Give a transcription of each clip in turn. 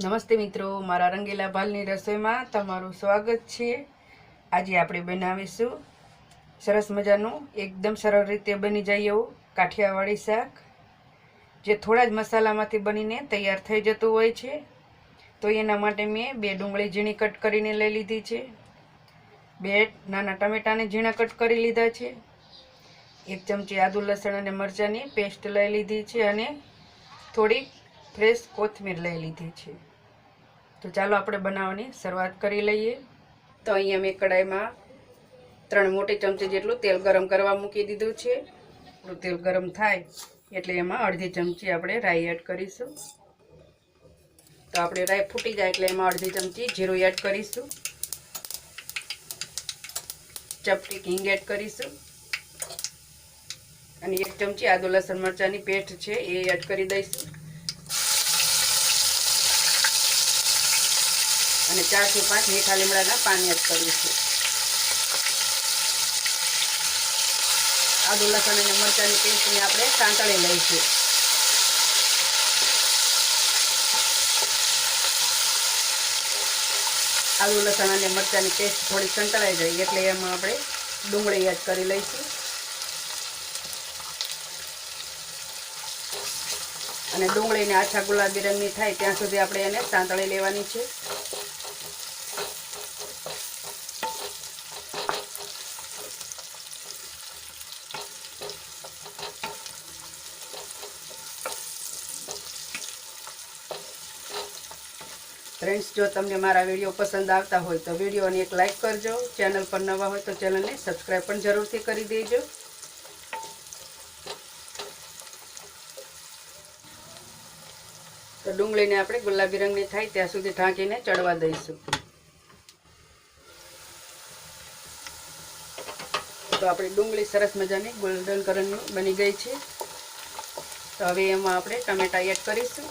નમસ્તે મિત્રો, મારા રંગીલા ભાલની રસોઈમાં તમારું સ્વાગત છે. આજે આપણે બનાવીશું સરસ મજાનું, એકદમ સરળ રીતે બની જાય એવું કાઠિયાવાડી શાક, જે થોડા જ મસાલામાંથી બનીને તૈયાર થઈ જતું હોય છે. તો એના માટે મેં બે ડુંગળી ઝીણી કટ કરીને લઈ લીધી છે. બે નાના ટમેટાને ઝીણા કટ કરી લીધા છે. એક ચમચી આદુ લસણ અને મરચાંની પેસ્ટ લઈ લીધી છે અને થોડીક ફ્રેશ કોથમીર લઈ લીધી છે. તો ચાલો આપણે બનાવવાની શરૂઆત કરી લઈએ. તો અહીંયા મેં કડાઈમાં ત્રણ મોટી ચમચી જેટલું તેલ ગરમ કરવા મૂકી દીધું છે. તેલ ગરમ થાય એટલે એમાં અડધી ચમચી આપણે રાઈ એડ કરીશું. તો આપણે રાઈ ફૂટી જાય એટલે એમાં અડધી ચમચી જીરું એડ કરીશું. ચપટી હિંગ એડ કરીશું. અને એક ચમચી આદુ લસણ મરચાંની પેસ્ટ છે એ એડ કરી દઈશું. અને ચારથી પાંચ મીઠા લીમડાના પાન એડ કરીશું આદુ, લસણ અને મરચાંની પેસ્ટને આપણે સાંતળી લઈશું. આદુ, લસણ અને મરચાંની પેસ્ટ થોડી સંતળાઈ જાય એટલે એમાં આપણે ડુંગળી એડ કરી લઈશું. અને ડુંગળીને આછા ગુલાબી રંગની થાય ત્યાં સુધી આપણે એને સાંતળી લેવાની છે. ફ્રેન્ડ્સ જો તમને મારા વીડિયો પસંદ આવતા હોય તો વિડીયોને એક લાઇક કરજો. ચેનલ પર નવા હોય તો ચેનલને સબસ્ક્રાઈબ પણ જરૂરથી કરી દેજો. તો ડુંગળીને આપણે ગુલાબી રંગની થાય ત્યાં સુધી ઢાંકીને ચડવા દઈશું. તો આપણી ડુંગળી સરસ મજાની ગોલ્ડન કલરની બની ગઈ છે. તો હવે એમાં આપણે ટમેટા એડ કરીશું.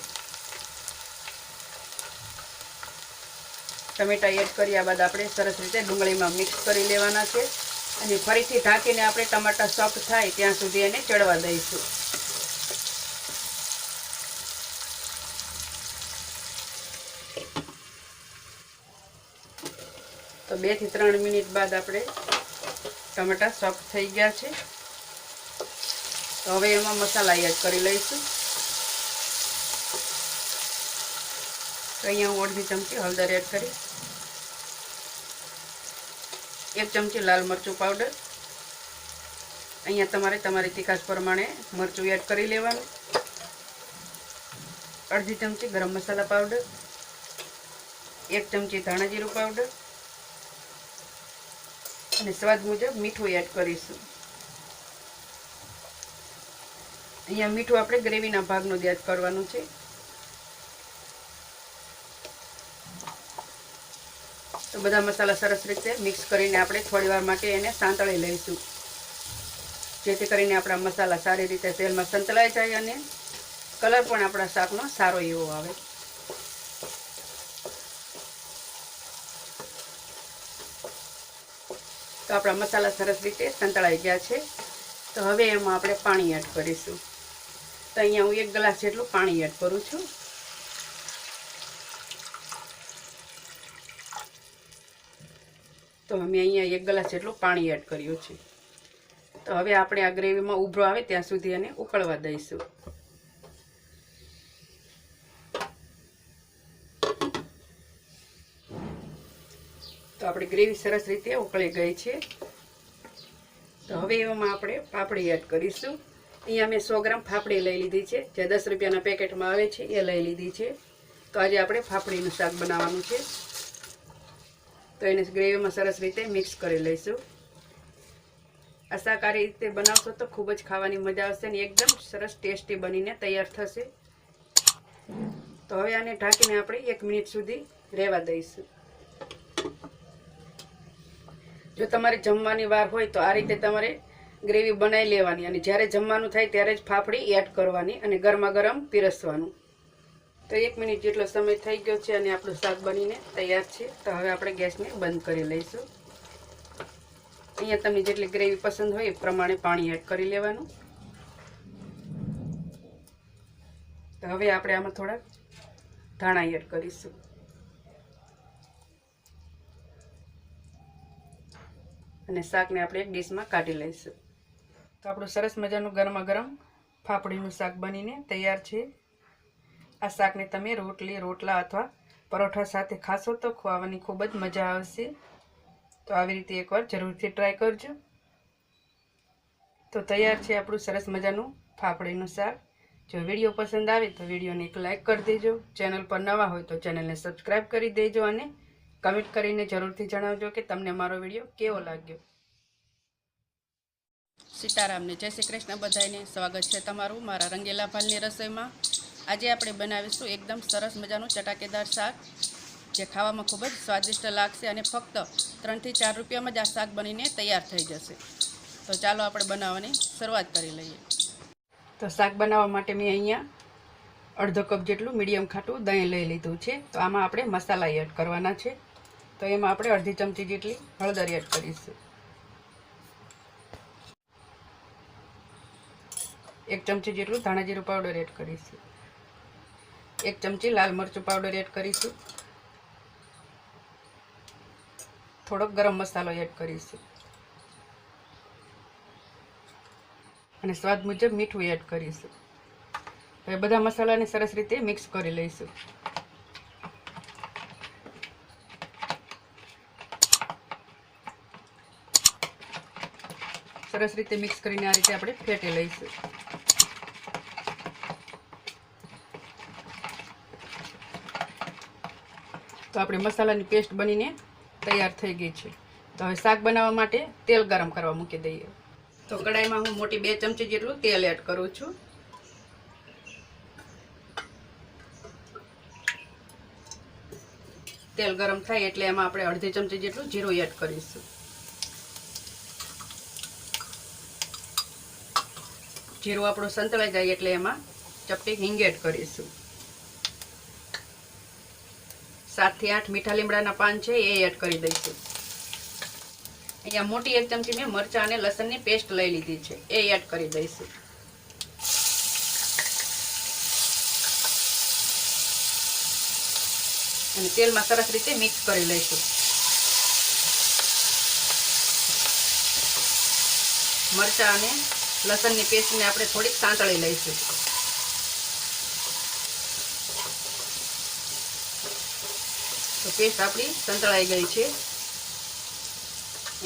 ટમેટા એડ કર્યા બાદ આપણે સરસ રીતે ડુંગળીમાં મિક્સ કરી લેવાના છે. અને ફરીથી ઢાંકીને આપણે ટમાટા સોફ્ટ થાય ત્યાં સુધી એને ચડવા દઈશું. તો બેથી ત્રણ મિનિટ બાદ આપણે ટમેટા સોફ્ટ થઈ ગયા છે. તો હવે એમાં મસાલા એડ કરી લઈશું. તો અહીંયા હું અડધી ચમચી હળદર એડ કરીશ એક ચમચી લાલ મરચું પાવડર. અહીંયા તમારે તમારી તીખાશ પ્રમાણે મરચું એડ કરી લેવાનું. અડધી ચમચી ગરમ મસાલા પાવડર. એક ચમચી ધાણા જીરું પાવડર. અને સ્વાદ મુજબ મીઠું એડ કરીશું. અહીંયા મીઠું આપણે ગ્રેવીના ભાગનું જ એડ કરવાનું છે. બધા મસાલા સરસ રીતે મિક્સ કરીને આપણે થોડીવાર માટે એને સાંતળી લઈશું. જેથી કરીને આપણા મસાલા સારી રીતે તેલમાં સંતળાઈ જાય અને કલર પણ આપણા શાકનો સારો એવો આવે. તો આપણા મસાલા સરસ રીતે સંતળાઈ ગયા છે. તો હવે એમાં આપણે પાણી એડ કરીશું. તો અહીંયા હું એક ગ્લાસ જેટલું પાણી એડ કરું છું. તો અમે અહીંયા એક ગ્લાસ જેટલું પાણી એડ કર્યું છે. તો હવે આપણે આ ગ્રેવીમાં ઉભરો આવે ત્યાં સુધી એને ઉકળવા દઈશું. તો આપણી ગ્રેવી સરસ રીતે ઉકળી ગઈ છે. તો હવે એવામાં આપણે પાપડી એડ કરીશું. અહીંયા મેં સો ગ્રામ ફાફડી લઈ લીધી છે. જે દસ રૂપિયાના પેકેટમાં આવે છે, એ લઈ લીધી છે. તો આજે આપણે ફાફડીનું શાક બનાવવાનું છે. તો એને ગ્રેવીમાં સરસ રીતે મિક્સ કરી લઈશું. આ રીતે બનાવશો તો ખૂબ જ ખાવાની મજા આવશે અને એકદમ સરસ ટેસ્ટી બનીને તૈયાર થશે. તો હવે આને ઢાંકીને આપણે એક મિનિટ સુધી રહેવા દઈશું. જો તમારે જમવાની વાર હોય તો આ રીતે તમારે ગ્રેવી બનાવી લેવાની અને જ્યારે જમવાનું થાય ત્યારે જ ફાફડી એડ કરવાની અને ગરમા ગરમ પીરસવાનું. તો એક મિનિટ જેટલો સમય થઈ ગયો છે અને આપણું શાક બનીને તૈયાર છે, તો હવે આપણે ગેસને બંધ કરી લઈશું. અહીંયા તમને જેટલી ગ્રેવી પસંદ હોય એ પ્રમાણે પાણી એડ કરી લેવાનું. તો હવે આપણે આમાં થોડાક ધાણા એડ કરીશું. અને શાકને આપણે એક ડીશમાં કાઢી લઈશું. તો આપણું સરસ મજાનું ગરમા ગરમ ફાફડીનું શાક બનીને તૈયાર છે. આ શાકને તમે રોટલી, રોટલા અથવા પરોઠા સાથે ખાશો તો ખવાવાની ખૂબ જ મજા આવશે. તો આવી રીતે એકવાર જરૂરથી ટ્રાય કરજો. તો તૈયાર છે આપણું સરસ મજાનું ફાફડીનું શાક. જો વીડિયો પસંદ આવે તો વિડીયોને એક લાઇક કરી દેજો. ચેનલ પર નવા હોય તો ચેનલને સબસ્ક્રાઈબ કરી દેજો અને કમેન્ટ કરીને જરૂરથી જણાવજો કે તમને મારો વીડિયો કેવો લાગ્યો. સીતારામને જય શ્રી કૃષ્ણ. બધાને સ્વાગત છે તમારું મારા રંગેલા ભાલની રસોઈમાં. આજે આપણે બનાવીશું એકદમ સરસ મજાનું ચટાકેદાર શાક, જે ખાવામાં ખૂબ જ સ્વાદિષ્ટ લાગશે અને ફક્ત ત્રણથી ચાર રૂપિયામાં જ આ શાક બનીને તૈયાર થઈ જશે. તો ચાલો આપણે બનાવવાની શરૂઆત કરી લઈએ. તો શાક બનાવવા માટે મેં અહીંયા અડધો કપ જેટલું મીડિયમ ખાટું દહીં લઈ લીધું છે. તો આમાં આપણે મસાલા એડ કરવાના છે. તો એમાં આપણે અડધી ચમચી જેટલી હળદર એડ કરીશું. એક ચમચી જેટલું ધાણા જીરું પાવડર એડ કરીશું. એક ચમચી લાલ મરચું પાવડર એડ કરીશું. થોડોક ગરમ મસાલો એડ કરીશું. અને સ્વાદ મુજબ મીઠું એડ કરીશું. હવે બધા મસાલાને સરસ રીતે મિક્સ કરી લઈશું. સરસ રીતે મિક્સ કરીને આ રીતે આપણે ફેટી લઈશું. તો આપણે મસાલાની પેસ્ટ બનીને તૈયાર થઈ ગઈ છે. તો હવે શાક બનાવવા માટે તેલ ગરમ કરવા મૂકી દઈએ. તો કડાઈમાં હું મોટી બે ચમચી જેટલું તેલ એડ કરું છું. તેલ ગરમ થાય એટલે એમાં આપણે અડધી ચમચી જેટલું જીરું એડ કરીશું. જીરું આપણું સંતળાઈ જાય એટલે એમાં ચપટી હિંગ એડ કરીશું. સાતથી આઠ મીઠા લીમડાના પાન છે, એ એડ કરી દઈશું. અહીંયા મોટી એક ચમચી મેં મરચાં અને લસણની પેસ્ટ લઈ લીધી છે, એ એડ કરી દઈશું. અને તેલમાં સરસ રીતે મિક્સ કરી લઈશું. મરચાં અને લસણની પેસ્ટને આપણે થોડીક સાંતળી લઈશું. તો પેસ્ટ આપણી સંતળાઈ ગઈ છે.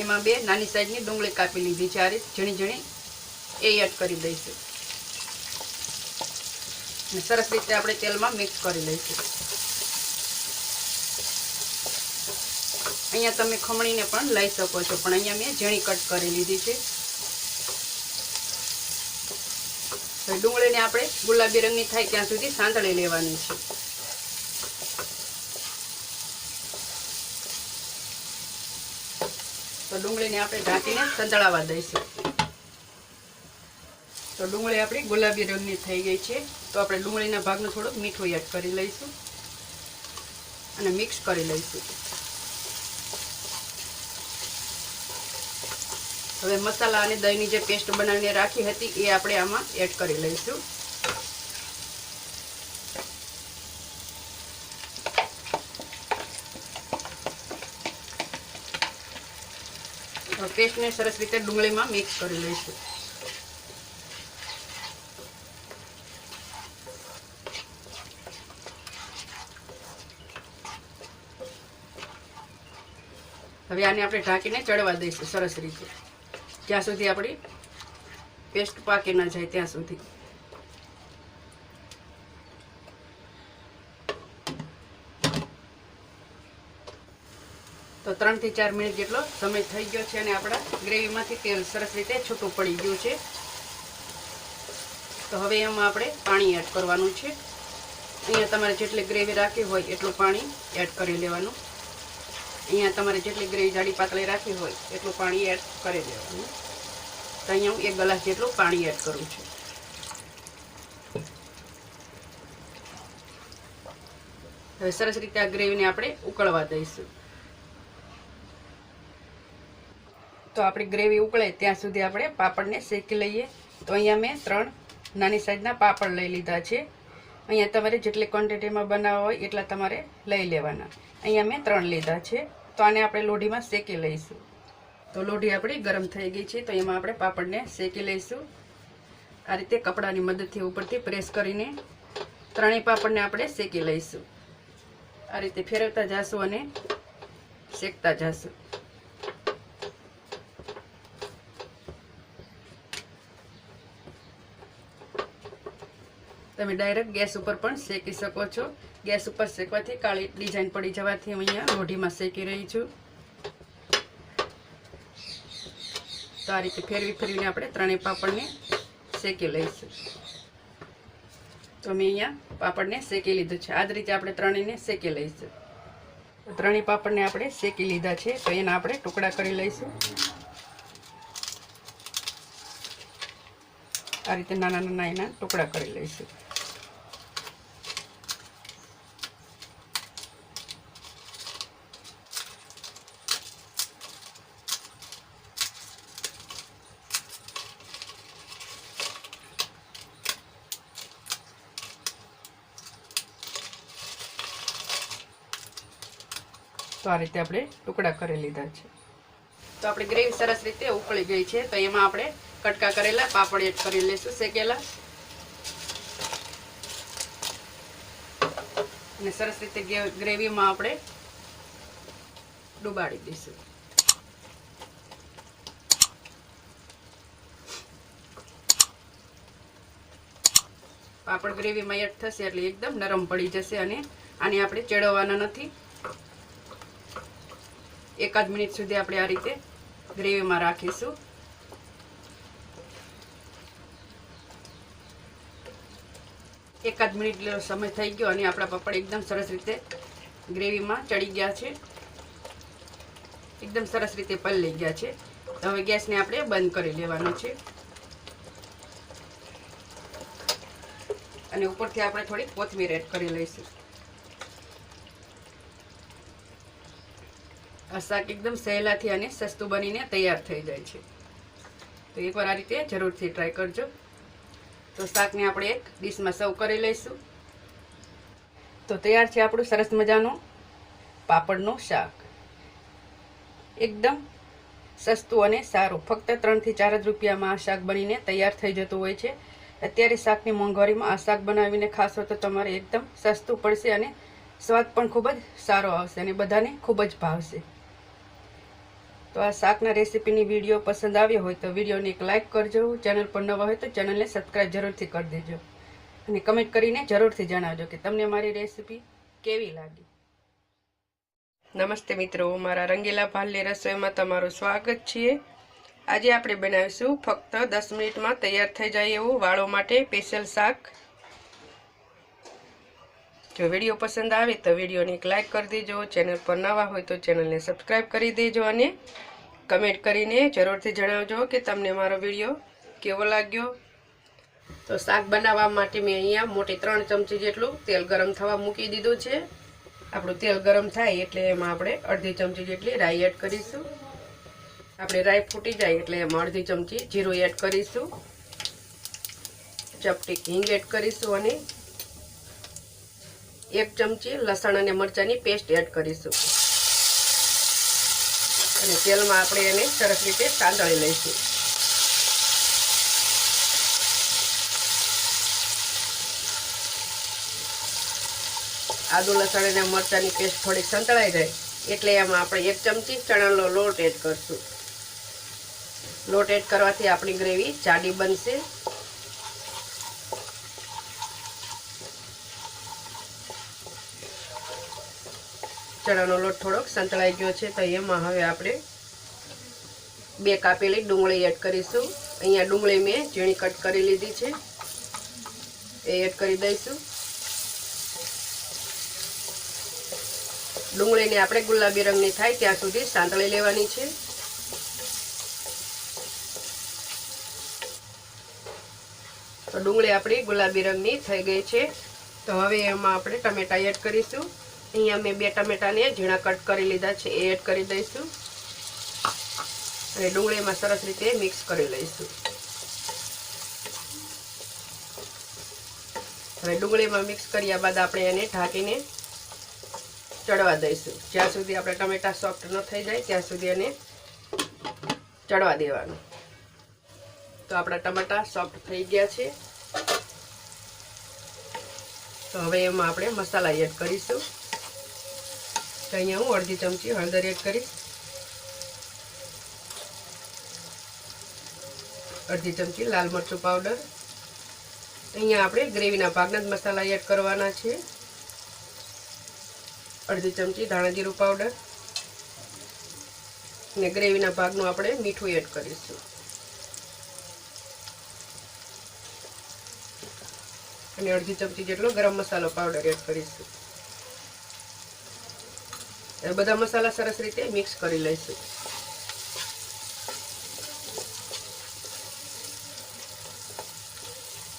એમાં બે નાની સાઈઝની ડુંગળી કાપી લીધી છે. આ રીત ઝીણી ઝીણી એ એડ કરી દઈશું. અને સરસ રીતે આપણે તેલમાં મિક્સ કરી લઈશું. અહીંયા તમે ખમણીને પણ લઈ શકો છો. પણ અહીંયા મેં ઝીણી કટ કરી લીધી છે. ડુંગળીને આપણે ગુલાબી રંગની થાય ત્યાં સુધી સાંતળી લેવાની છે. ડુંગળીને આપણે ઢાંકીને સંતળાવા દઈશું. તો ડુંગળી આપણી ગુલાબી રંગની થઈ ગઈ છે. તો આપણે ડુંગળીના ભાગનું થોડુંક મીઠું એડ કરી લઈશું અને મિક્સ કરી લઈશું. હવે મસાલા અને દહીંની જે પેસ્ટ બનાવીને રાખી હતી એ આપણે આમાં એડ કરી લઈશું. પેસ્ટને સરસ રીતે ડુંગળીમાં મિક્સ કરી લઈશું. હવે આને આપણે ઢાંકીને ચડવા દઈશું સરસ રીતે. જ્યાં સુધી આપણી પેસ્ટ પાકી ન જાય ત્યાં સુધી તો ત્રણથી ચાર મિનિટ જેટલો સમય થઈ ગયો છે અને આપણા ગ્રેવીમાંથી તેલ સરસ રીતે છૂટું પડી ગયું છે. તો હવે એમાં આપણે પાણી એડ કરવાનું છે. અહીંયા તમારે જેટલી ગ્રેવી રાખી હોય એટલું પાણી એડ કરી લેવાનું. અહીંયા તમારે જેટલી ગ્રેવી જાડી પાતળી રાખી હોય એટલું પાણી એડ કરી દેવાનું તો અહીંયા હું એક ગ્લાસ જેટલું પાણી એડ કરું છું. હવે સરસ રીતે આ ગ્રેવીને આપણે ઉકળવા દઈશું. તો આપણી ગ્રેવી ઉકળે ત્યાં સુધી આપણે પાપડને શેકી લઈએ. તો અહીંયા મેં ત્રણ નાની સાઈઝના પાપડ લઈ લીધા છે. અહીંયા તમારે જેટલી ક્વોન્ટિટીમાં બનાવવા હોય એટલા તમારે લઈ લેવાના. અહીંયા મેં ત્રણ લીધા છે. તો આને આપણે લોઢીમાં શેકી લઈશું. તો લોઢી આપણી ગરમ થઈ ગઈ છે, તો એમાં આપણે પાપડને શેકી લઈશું. આ રીતે કપડાની મદદથી ઉપરથી પ્રેસ કરીને ત્રણેય પાપડને આપણે શેકી લઈશું. આ રીતે ફેરવતા જાશું અને શેકતા જાશું. તમે ડાયરેક્ટ ગેસ ઉપર પણ શેકી શકો છો. ગેસ ઉપર શેકવાથી કાળી ડિઝાઇન પડી જવાથી હું અહીંયા લોઢીમાં શેકી રહી છું. તો આ રીતે ફેરવી ફેરવીને આપણે ત્રણેય પાપડને શેકી લઈશું. તો મેં અહીંયા પાપડને શેકી લીધું છે. આ જ રીતે આપણે ત્રણેયને શેકી લઈશું. ત્રણેય પાપડને આપણે શેકી લીધા છે. તો એના આપણે ટુકડા કરી લઈશું. આ રીતે નાના નાના એના ટુકડા કરી લઈશું. આ રીતે આપણે ટુકડા કરી લીધા છે. તો આપણી ગ્રેવી સરસ રીતે ઉકળી ગઈ છે. તો એમાં આપણે કટકા કરેલા, પાપડ એડ કરી લઈશું શેકેલા. અને સરસ રીતે ગ્રેવીમાં આપણે ડુબાડી દઈશું. પાપડ ગ્રેવીમાં એડ થશે એટલે એકદમ નરમ પડી જશે અને આને આપણે ચેડવવાના નથી. એકાદ મિનિટ સુધી આપણે આ રીતે ગ્રેવીમાં રાખીશું. એકાદ મિનિટ સમય થઈ ગયો અને આપણા પપડ એકદમ સરસ રીતે ગ્રેવીમાં ચડી ગયા છે. એકદમ સરસ રીતે પલળી ગયા છે. હવે ગેસને આપણે બંધ કરી લેવાનો છે. અને ઉપરથી આપણે થોડી કોથમીર એડ કરી લઈશું. આ શાક એકદમ સહેલાથી અને સસ્તું બનીને તૈયાર થઈ જાય છે. તો એકવાર આ રીતે જરૂરથી ટ્રાય કરજો. તો શાકને આપણે એક ડીશમાં સર્વ કરી લઈશું. તો તૈયાર છે આપણું સરસ મજાનું પાપડનું શાક. એકદમ સસ્તું અને સારું. ફક્ત ત્રણથી ચાર જ રૂપિયામાં આ શાક બનીને તૈયાર થઈ જતું હોય છે. અત્યારે શાકની મોંઘવારીમાં આ શાક બનાવીને ખાશો તો તમારે એકદમ સસ્તું પડશે અને સ્વાદ પણ ખૂબ જ સારો આવશે અને બધાને ખૂબ જ ભાવશે. તો આ શાકના રેસીપીની વીડિયો પસંદ આવ્યો હોય તો વિડીયોને એક લાઇક કરજો. ચેનલ પર નવા હોય તો ચેનલને સબસ્ક્રાઈબ જરૂરથી કરી દેજો. અને કમેન્ટ કરીને જરૂરથી જણાવજો કે તમને મારી રેસીપી કેવી લાગી. નમસ્તે મિત્રો, મારા રંગીલા ભાલની રસોઈમાં તમારું સ્વાગત છે. આજે આપણે બનાવીશું ફક્ત દસ મિનિટમાં તૈયાર થઈ જાય એવું વાળો માટે સ્પેશિયલ શાક. જો વીડિયો પસંદ આવે તો વિડીયોને એક લાઇક કરી દેજો, ચેનલ પર નવા હોય તો ચેનલને સબસ્ક્રાઈબ કરી દેજો અને કમેન્ટ કરીને જરૂરથી જણાવજો કે તમને મારો વીડિયો કેવો લાગ્યો. તો શાક બનાવવા માટે મેં અહીંયા મોટી ત્રણ ચમચી જેટલું તેલ ગરમ થવા મૂકી દીધું છે. આપણું તેલ ગરમ થાય એટલે એમાં આપણે અડધી ચમચી જેટલી રાઈ એડ કરીશું. આપણે રાઈ ફૂટી જાય એટલે એમાં અડધી ચમચી જીરું એડ કરીશું. ચપટી હિંગ એડ કરીશું અને એક ચમચી લસણ અને મરચાંની પેસ્ટ એડ કરીશું. અને તેલમાં આપણે એને સરસ રીતે સાંતળી લઈશું. આદુ લસણ અને મરચાંની પેસ્ટ થોડીક સંતળાઈ જાય એટલે એમાં આપણે એક ચમચી ચણાનો લોટ એડ કરશું. લોટ એડ કરવાથી આપણી ગ્રેવી જાડી બનશે. ચણાનો લોટ થોડોક સંતળાઈ ગયો છે, તો એમાં હવે આપણે બે કાપેલી ડુંગળી એડ કરીશું. અહીંયા ડુંગળી મેં ઝીણી કટ કરી લીધી છે. એ એડ કરી દઈશું. ડુંગળીને આપણે ગુલાબી રંગની થાય ત્યાં સુધી સાંતળી લેવાની છે. તો ડુંગળી આપણી ગુલાબી રંગની થઈ ગઈ છે. તો હવે એમાં આપણે ટમેટા એડ કરીશું. અહીંયા મેં બે ટમેટાને ઝીણા કટ કરી લીધા છે, એ એડ કરી દઈશું. અને ડુંગળીમાં સરસ રીતે મિક્સ કરી લઈશું. હવે ડુંગળીમાં મિક્સ કર્યા બાદ આપણે એને ઢાંકીને ચડવા દઈશું. જ્યાં સુધી આપણે ટમેટા સોફ્ટ ન થઈ જાય, ત્યાં સુધી એને ચડવા દેવાનું. તો આપણા ટમેટા સોફ્ટ થઈ ગયા છે. તો હવે એમાં આપણે મસાલા એડ કરીશું. તો અહીંયા હું અડધી ચમચી હળદર એડ કરીશ અડધી ચમચી લાલ મરચું પાવડર. અહીંયા આપણે ગ્રેવીના ભાગના જ મસાલા એડ કરવાના છે. અડધી ચમચી ધાણા જીરું પાવડર. ને ગ્રેવીના ભાગનું આપણે મીઠું એડ કરીશું. અને અડધી ચમચી જેટલો ગરમ મસાલો પાવડર એડ કરીશું. એ બધા મસાલા સરસ રીતે મિક્સ કરી લઈશું.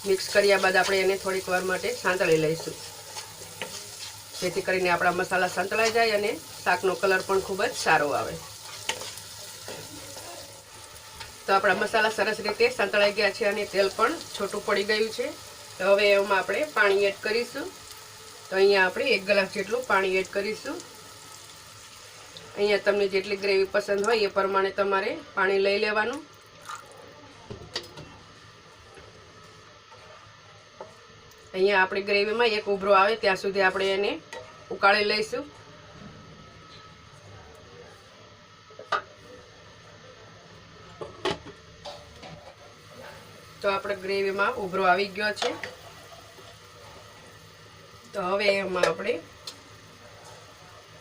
મિક્સ કર્યા બાદ આપણે એને થોડીક વાર માટે સાંતળી લઈશું. જેથી કરીને આપણા મસાલા સાંતળાઈ જાય અને શાકનો કલર પણ ખૂબ જ સારો આવે. તો આપણા મસાલા સરસ રીતે સાંતળાઈ ગયા છે અને તેલ પણ છોટું પડી ગયું છે. તો હવે એમાં આપણે પાણી એડ કરીશું. તો અહીંયા આપણે એક ગ્લાસ જેટલું પાણી એડ કરીશું. અહીંયા તમને જેટલી ગ્રેવી પસંદ હોય એ પ્રમાણે તમારે પાણી લઈ લેવાનું. અહીંયા આપણી ગ્રેવીમાં એક ઉભરો આવે, ત્યાં સુધી આપણે એને ઉકાળી લઈશું. તો આપણે ગ્રેવીમાં ઉભરો આવી ગયો છે. તો હવે એમાં આપણે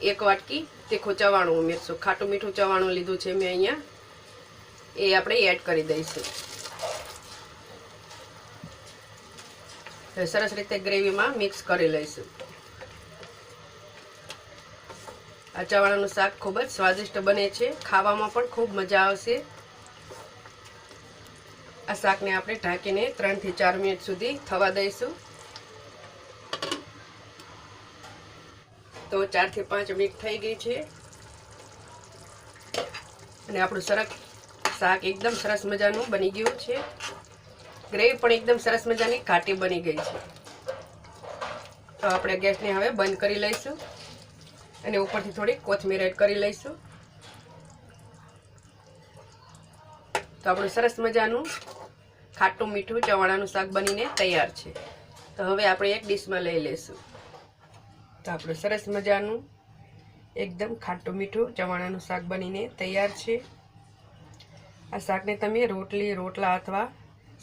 એક વાટકી તીખું ચવાણું ઉમેરશું ખાટું મીઠું ચવાણું લીધું છે મેં અહીંયા. એ આપણે એડ કરી દઈશું. સરસ રીતે ગ્રેવીમાં મિક્સ કરી લઈશું. આ ચવાણાનું શાક ખૂબ જ સ્વાદિષ્ટ બને છે. ખાવામાં પણ ખૂબ મજા આવશે. આ શાકને આપણે ઢાંકીને ત્રણથી ચાર મિનિટ સુધી થવા દઈશું. તો ચારથી પાંચ મિનિટ થઈ ગઈ છે. અને આપણું સરસ શાક એકદમ સરસ મજાનું બની ગયું છે. ગ્રેવી પણ એકદમ સરસ મજાની ઘાટી બની ગઈ છે. તો આપણે ગેસને હવે બંધ કરી લઈશું. અને ઉપરથી થોડી કોથમીર એડ કરી લઈશું. તો આપણું સરસ મજાનું ખાટું મીઠું ચવાણાનું શાક બનીને તૈયાર છે. તો હવે આપણે એક ડીશમાં લઈ લઈશું. આપણું સરસ મજાનું, એકદમ ખાટું મીઠું ચવાણાનું શાક બનીને તૈયાર છે. આ શાકને તમે રોટલી, રોટલા અથવા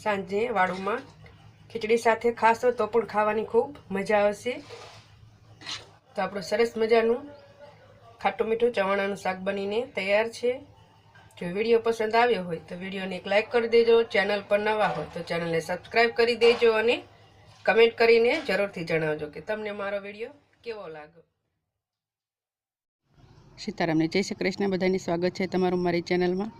સાંજે વાળુમાં ખીચડી સાથે ખાશો તો પણ ખાવાની ખૂબ મજા આવશે. તો આપણું સરસ મજાનું ખાટું મીઠું ચવાણાનું શાક બનીને તૈયાર છે. જો વીડિયો પસંદ આવ્યો હોય તો વિડીયોને એક લાઇક કરી દેજો, ચેનલ પર નવા હોય તો ચેનલને સબસ્ક્રાઈબ કરી દેજો અને કમેન્ટ કરીને જરૂરથી જણાવજો કે તમને મારો વીડિયો કેવો લાગ્યો? સીતારામને જય શ્રી કૃષ્ણ બધાની સ્વાગત છે તમારું મારી ચેનલમાં.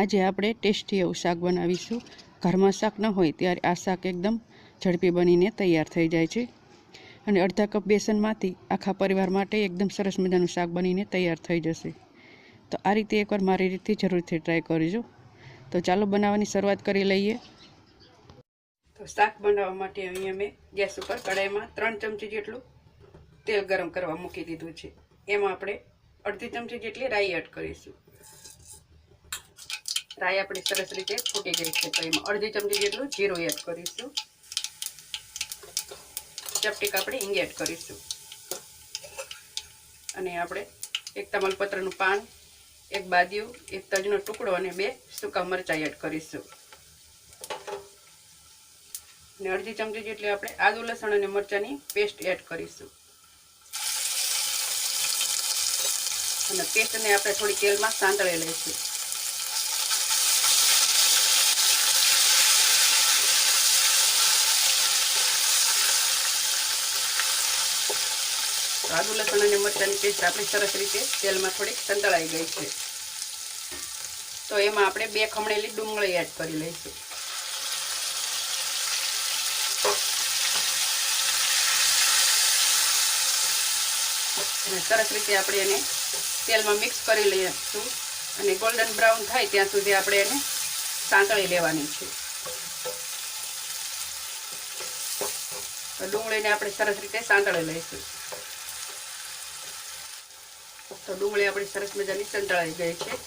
આજે આપણે ટેસ્ટી એવું શાક બનાવીશું. ઘરમાં શાક ન હોય ત્યારે આ શાક એકદમ ઝડપી બનીને તૈયાર થઈ જાય છે. અને અડધા કપ બેસનમાંથી આખા પરિવાર માટે એકદમ સરસ મજાનું શાક બનીને તૈયાર થઈ જશે. તો આ રીતે એકવાર મારી રીતથી જરૂરથી ટ્રાય કરજો. તો ચાલો બનાવવાની શરૂઆત કરી લઈએ. તો શાક બનાવવા માટે અહીંયા મેં ગેસ ઉપર કઢાઈમાં ત્રણ ચમચી જેટલું તેલ ગરમ કરવા મૂકી દીધું છે. એમાં આપણે અડધી ચમચી જેટલી રાઈ એડ કરીશું. રાઈ આપણી સરસ રીતે ફૂટી ગઈ છે, તો એમાં અડધી ચમચી જેટલું જીરું એડ કરીશું. ચપટીક આપણે હિંગ એડ કરીશું. અને આપણે એક તમાલપત્રનું પાન, એક બાદિયું એક તજનો ટુકડો અને બે સૂકા મરચાં એડ કરીશું. અને અડધી ચમચી જેટલી આપણે આદુ, લસણ અને મરચાંની પેસ્ટ એડ કરીશું. અને પેસ્ટને આપણે થોડી તેલમાં સાંતળી લઈશું. આદુ, લસણ અને મરચાંની પેસ્ટ આપણી સરસ રીતે તેલમાં થોડીક સંતળાઈ ગઈ છે. તો એમાં આપણે બે ખમણેલી ડુંગળી એડ કરી લઈશું. અને સરસ રીતે આપણે એને તેલમાં મિક્સ કરી લઈશું. અને ગોલ્ડન બ્રાઉન થાય ત્યાં સુધી આપણે એને સાંતળી લેવાની છે. તો ડુંગળીને આપણે સરસ રીતે સાંતળી લઈશું. તો ડુંગળી આપણી સરસ મજાની સંતળાઈ ગઈ છે.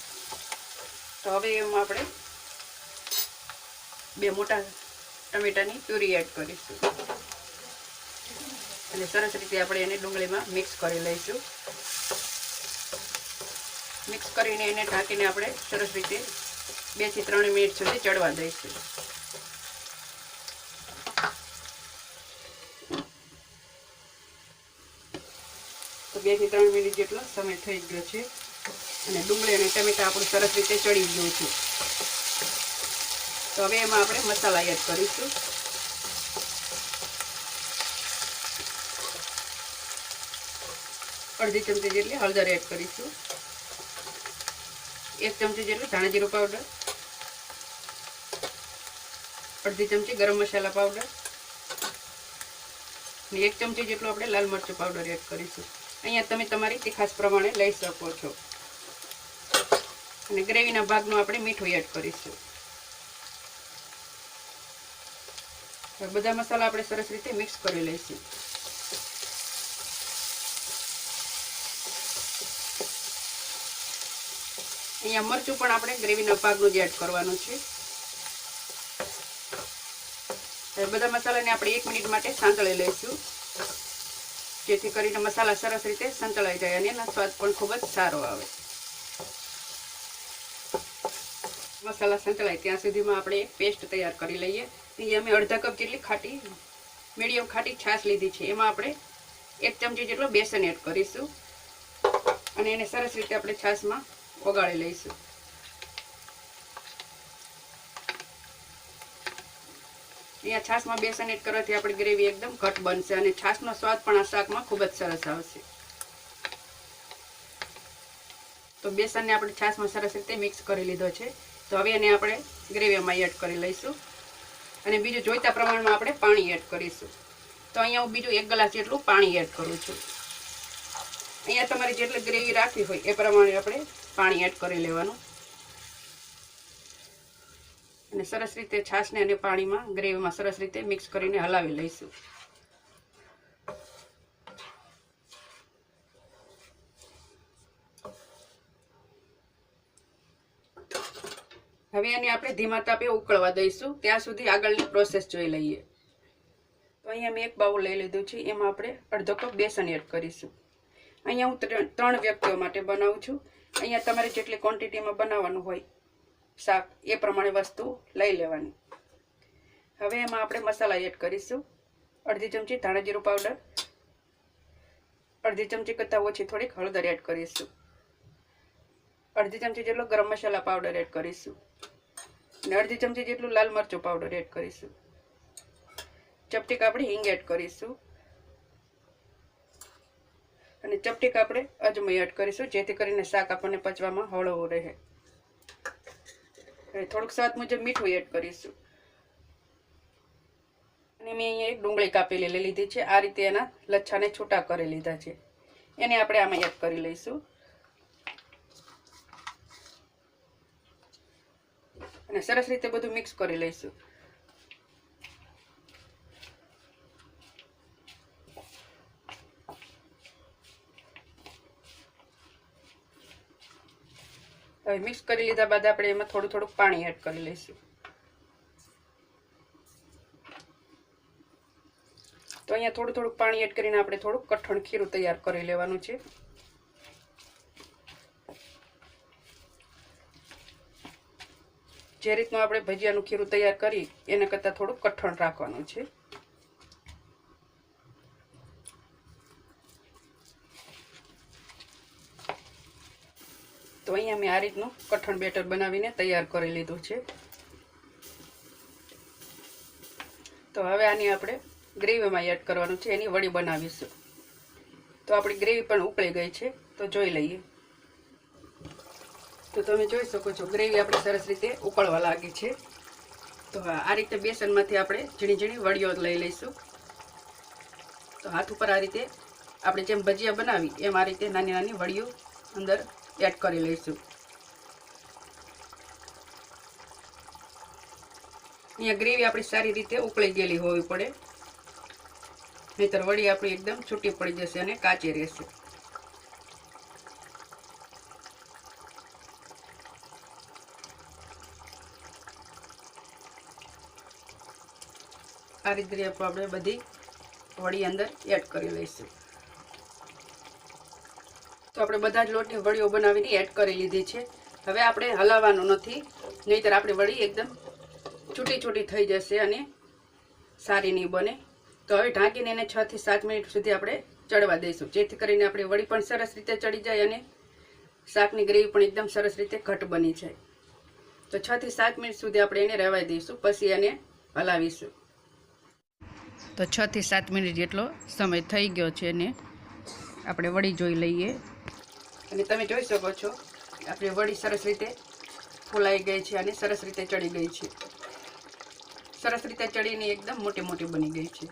તો હવે એમાં આપણે બે મોટા ટમેટાની પ્યુરી એડ કરીશું. અને સરસ રીતે આપણે એને ડુંગળીમાં મિક્સ કરી લઈશું. મિક્સ કરીને એને ઢાંકીને આપણે સરસ રીતે બેથી ત્રણ મિનિટ સુધી ચડવા દઈશું. બેથી ત્રણ મિનિટ જેટલો સમય થઈ ગયો છે. અને ડુંગળી અને ટમેટા આપણું સરસ રીતે ચડી ગયું છે. તો હવે એમાં આપણે મસાલા એડ કરીશું. અડધી ચમચી જેટલી હળદર એડ કરીશું. એક ચમચી જેટલું ધાણા જીરું પાવડર. અડધી ચમચી ગરમ મસાલા પાવડર. અને એક ચમચી જેટલું આપણે લાલ મરચું પાવડર એડ કરીશું. અહીંયા તમે તમારી તીખાસ પ્રમાણે લઈ શકો છો. અને ગ્રેવીના ભાગનું આપણે મીઠું એડ કરીશું. બધા મસાલા આપણે સરસ રીતે મિક્સ કરી લઈશું. અહીંયા મરચું પણ આપણે ગ્રેવીના ભાગનું જ એડ કરવાનું છે. બધા મસાલાને આપણે એક મિનિટ માટે સાંતળી લઈશું. જેથી કરીને મસાલા સરસ રીતે સંતળાઈ જાય અને એનો સ્વાદ પણ ખૂબ જ સારો આવે. મસાલા સંતળાય ત્યાં સુધીમાં આપણે પેસ્ટ તૈયાર કરી લઈએ. અહીંયા અમે અડધા કપ જેટલી ખાટી, મીડિયમ ખાટી છાશ લીધી છે. એમાં આપણે એક ચમચી જેટલો બેસન એડ કરીશું. અને એને સરસ રીતે આપણે છાશમાં ઓગાળી લઈશું. અહીંયા છાશમાં બેસન એડ કરવાથી આપણી ગ્રેવી એકદમ ઘટ બનશે અને છાશનો સ્વાદ પણ આ શાકમાં ખૂબ જ સરસ આવશે. તો બેસનને આપણે છાશમાં સરસ રીતે મિક્સ કરી લીધો છે. તો હવે એને આપણે ગ્રેવીમાં એડ કરી લઈશું. અને બીજું જોઈતા પ્રમાણમાં આપણે પાણી એડ કરીશું. તો અહીંયા હું બીજું એક ગ્લાસ જેટલું પાણી એડ કરું છું. અહીંયા તમારે જેટલી ગ્રેવી રાખવી હોય એ પ્રમાણે આપણે પાણી એડ કરી લેવાનું. અને સરસ રીતે છાશને અને પાણીમાં ગ્રેવીમાં સરસ રીતે મિક્સ કરીને હલાવી લઈશું. હવે એને આપણે ધીમા તાપે ઉકળવા દઈશું. ત્યાં સુધી આગળની પ્રોસેસ જોઈ લઈએ. તો અહીંયા મેં એક બાઉલ લઈ લીધું છે. એમાં આપણે અડધો કપ બેસન એડ કરીશું. અહીંયા હું ત્રણ વ્યક્તિઓ માટે બનાવું છું. અહીંયા તમારે જેટલી ક્વોન્ટિટીમાં બનાવવાનું હોય, શાક, એ પ્રમાણે વસ્તુ લઈ લેવાની. હવે એમાં આપણે મસાલા એડ કરીશું. અડધી ચમચી ધાણા જીરું પાવડર અડધી ચમચી કરતાં ઓછી થોડીક હળદર એડ કરીશું. અડધી ચમચી જેટલો ગરમ મસાલા પાવડર એડ કરીશું. અને અડધી ચમચી જેટલું લાલ મરચું પાવડર એડ કરીશું. ચપટી કાપડી હિંગ એડ કરીશું. અને ચપટીક આપણે અજમય એડ કરીશું, જેથી કરીને શાક આપણને પચવામાં હળવું રહે. થોડુંક સ્વાદ મુજબ મીઠું એડ કરીશું. અને મેં અહીંયા એક ડુંગળી કાપેલી લઈ લીધી છે. આ રીતે એના લચ્છાને છૂટા કરી લીધા છે. એને આપણે આમાં એડ કરી લઈશું. અને સરસ રીતે બધું મિક્સ કરી લઈશું. હવે મિક્સ કરી લીધા બાદ આપણે એમાં થોડું થોડુંક પાણી એડ કરી લઈશું. તો અહીંયા થોડું થોડુંક પાણી એડ કરીને આપણે થોડું કઠણ ખીરું તૈયાર કરી લેવાનું છે. જે રીતનું આપણે ભજીયાનું ખીરું તૈયાર કરી, એના કરતાં થોડુંક કઠણ રાખવાનું છે. અહીંયા મેં આ રીતનું કઠણ બેટર બનાવીને તૈયાર કરી લીધું છે. તો હવે આની આપણે ગ્રેવીમાં એડ કરવાનું છે, એની વડી બનાવીશું. તો આપણી ગ્રેવી પણ ઉકળી ગઈ છે, તો જોઈ લઈએ. તો તમે જોઈ શકો છો, ગ્રેવી આપણી સરસ રીતે ઉકળવા લાગી છે. તો આ રીતે બેસનમાંથી આપણે ઝીણી ઝીણી વડીઓ લઈ લઈશું. તો હાથ ઉપર આ રીતે આપણે જેમ ભજીયા બનાવી, એમ આ રીતે નાની નાની વડીઓ અંદર એડ કરી લઈશું. અહીંયા ગ્રેવી આપણી સારી રીતે ઉકળી ગયેલી હોવી પડે. નહીતર વળી આપણી એકદમ છૂટી પડી જશે અને કાચી રહેશે. આ રીતે આપણે બધી વળી અંદર એડ કરી લઈશું. તો આપણે બધા જ લોટની વડીઓ બનાવીને એડ કરી લીધી છે. હવે આપણે હલાવવાનું નથી, નહીંતર આપણી વળી એકદમ છૂટી છૂટી થઈ જશે અને સારી નહીં બને. તો હવે ઢાંકીને એને છ થી સાત મિનિટ સુધી આપણે ચડવા દઈશું. જેથી કરીને આપણી વળી પણ સરસ રીતે ચડી જાય અને શાકની ગ્રેવી પણ એકદમ સરસ રીતે ઘટ બની જાય. તો છ થી સાત મિનિટ સુધી આપણે એને રહેવાઈ દઈશું, પછી એને હલાવીશું. તો છ થી સાત મિનિટ જેટલો સમય થઈ ગયો છે અને આપણે વડી જોઈ લઈએ. અને તમે જોઈ શકો છો આપણી વડી સરસ રીતે ફૂલાઈ ગઈ છે અને સરસ રીતે ચડી ગઈ છે. સરસ રીતે ચડીને એકદમ મોટી મોટી બની ગઈ છે.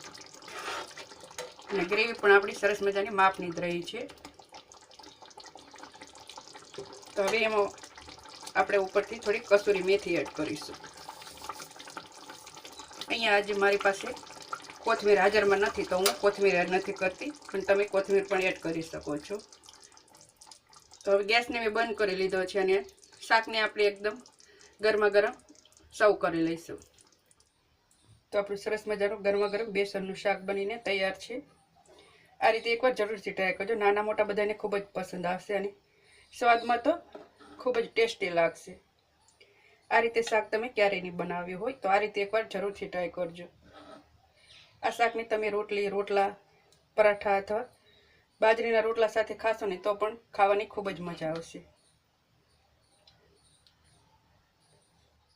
અને ગ્રેવી પણ આપણી સરસ મજાની માપની જ રહી છે. તો હવે એમાં આપણે ઉપરથી થોડી કસૂરી મેથી એડ કરીશું. અહીંયા આજે મારી પાસે કોથમીર હાજરમાં નથી તો હું કોથમીર એડ નથી કરતી, પણ તમે કોથમીર પણ એડ કરી શકો છો. તો હવે ગેસને મેં બંધ કરી લીધો છે અને શાકને આપણે એકદમ ગરમા ગરમ સર્વ કરી લઈશું. તો આપણું સરસ મજાનું ગરમા ગરમ બેસનનું શાક બનીને તૈયાર છે. આ રીતે એકવાર જરૂરથી ટ્રાય કરજો. નાના મોટા બધાને ખૂબ જ પસંદ આવશે અને સ્વાદમાં તો ખૂબ જ ટેસ્ટી લાગશે. આ રીતે શાક તમે ક્યારેય નહીં બનાવ્યું હોય તો આ રીતે એકવાર જરૂરથી ટ્રાય કરજો. આ શાકની તમે રોટલી, રોટલા, પરાઠા અથવા બાજરીના રોટલા સાથે ખાશો ને તો પણ ખાવાની ખૂબ જ મજા આવશે.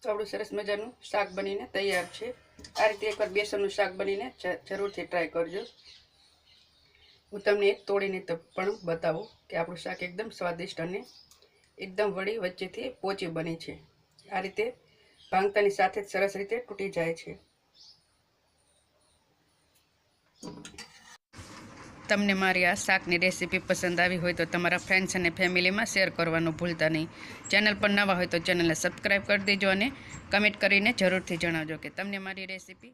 તો આપણું સરસ મજાનું શાક બનીને તૈયાર છે. આ રીતે એકવાર બેસનનું શાક બનીને જરૂરથી ટ્રાય કરજો. હું તમને એક તોડીને પણ બતાવું કે આપણું શાક એકદમ સ્વાદિષ્ટ અને એકદમ વળી વચ્ચેથી પોચી બની છે. આ રીતે ભાંગતાની સાથે જ સરસ રીતે તૂટી જાય છે. તમને મારી આ શાકની રેસીપી પસંદ આવી હોય તો તમારા ફ્રેન્ડ્સ અને ફેમિલીમાં શેર કરવાનું ભૂલતા નહીં. ચેનલ પર નવા હોય તો ચેનલને સબસ્ક્રાઈબ કરી દેજો અને કમેન્ટ કરીને જરૂરથી જણાવજો કે તમને મારી રેસીપી